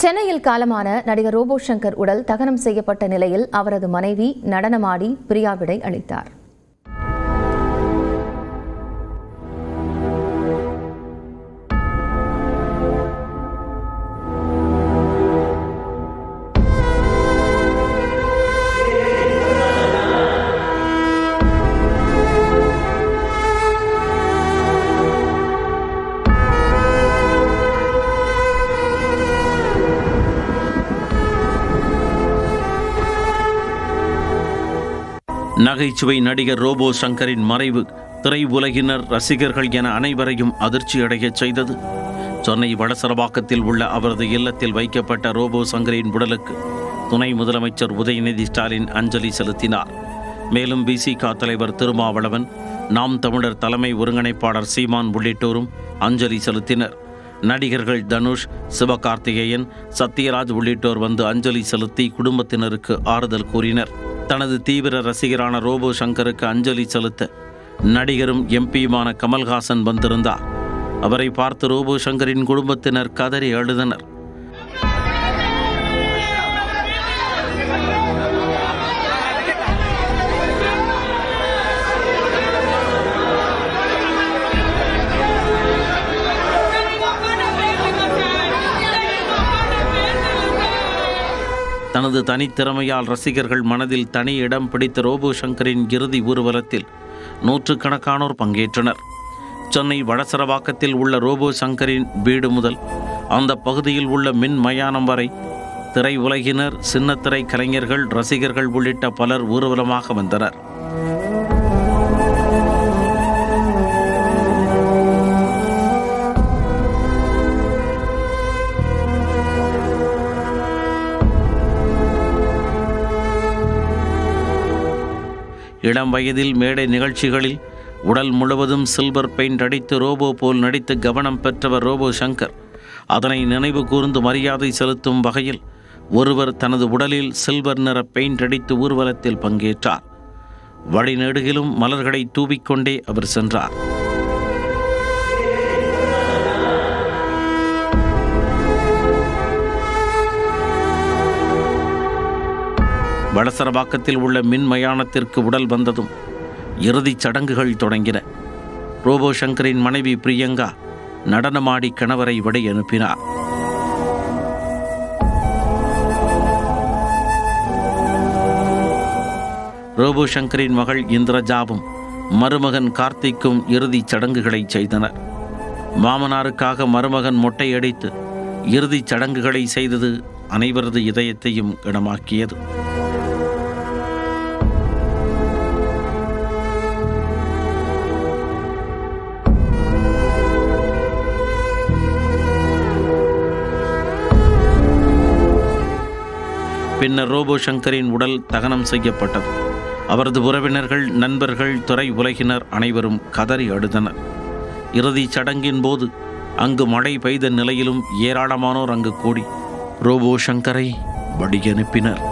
சென்னையில் காலமான நடிகர் ரோபோ சங்கர் உடல் தகனம் செய்யப்பட்ட நிலையில் அவரது மனைவி நடனமாடி பிரியாவிடை அளித்தார். நகைச்சுவை நடிகர் ரோபோ சங்கரின் மறைவு திரையுலகினர் ரசிகர்கள் என அனைவரையும் அதிர்ச்சியடையச் செய்தது. சென்னை வடசரவாக்கத்தில் உள்ள அவரது இல்லத்தில் வைக்கப்பட்ட ரோபோ சங்கரின் உடலுக்கு துணை முதலமைச்சர் உதயநிதி ஸ்டாலின் அஞ்சலி செலுத்தினார். மேலும் பிசிக தலைவர் திருமாவளவன் நாம் தமிழர் தலைமை ஒருங்கிணைப்பாளர் சீமான் உள்ளிட்டோரும் அஞ்சலி செலுத்தினர். நடிகர்கள் தனுஷ் சிவகார்த்திகேயன் சத்யராஜ் உள்ளிட்டோர் வந்து அஞ்சலி செலுத்தி குடும்பத்தினருக்கு ஆறுதல் கூறினர். தனது தீவிர ரசிகரான ரோபோ சங்கருக்கு அஞ்சலி செலுத்த நடிகரும் எம்பியுமான கமல்ஹாசன் வந்திருந்தார். அவரை பார்த்து ரோபோ சங்கரின் குடும்பத்தினர் கதறி அழுதனர். தனது தனித்திறமையால் ரசிகர்கள் மனதில் தனி இடம் பிடித்த ரோபோ சங்கரின் இறுதி ஊர்வலத்தில் நூற்றுக்கணக்கானோர் பங்கேற்றனர். சென்னை வடசரவாக்கத்தில் உள்ள ரோபோ சங்கரின் வீடு முதல் அந்த பகுதியில் உள்ள மின் மயானம் வரை திரை உலகினர் சின்னத்திரை கலைஞர்கள் ரசிகர்கள் உள்ளிட்ட பலர் ஊர்வலமாக வந்தனர். இளம் வயதில் மேடை நிகழ்ச்சிகளில் உடல் முழுவதும் சில்வர் பெயிண்ட் அடித்து ரோபோ போல் நடித்து கவனம் பெற்றவர் ரோபோ சங்கர். அதனை நினைவு கூர்ந்து மரியாதை செலுத்தும் வகையில் ஒருவர் தனது உடலில் சில்வர் நிற பெயிண்ட் அடித்து ஊர்வலத்தில் பங்கேற்றார். வழிநெடுகிலும் மலர்களை தூவிக்கொண்டே அவர் சென்றார். வடசரவாக்கத்தில் உள்ள மின் மயானத்திற்கு உடல் வந்ததும் இறுதிச் சடங்குகள் தொடங்கின. ரோபோ சங்கரின் மனைவி பிரியங்கா நடனமாடி கணவரை விடை அனுப்பினார். ரோபோ சங்கரின் மகள் இந்திரஜாவும் மருமகன் கார்த்திக்கும் இறுதிச் சடங்குகளை செய்தனர். மாமனாருக்காக மருமகன் மொட்டையடித்து இறுதிச் சடங்குகளை செய்தது அனைவரது இதயத்தையும் இடமாக்கியது பின்னர் ரோபோ சங்கரின் உடல் தகனம் செய்யப்பட்டது. அவரது உறவினர்கள் நண்பர்கள் துறை உலகினர் அனைவரும் கதறி அழுதனர். இறுதிச் சடங்கின் போது அங்கு மழை பெய்த நிலையிலும் ஏராளமானோர் அங்கு கூடி ரோபோ சங்கரை வழியனுப்பினர்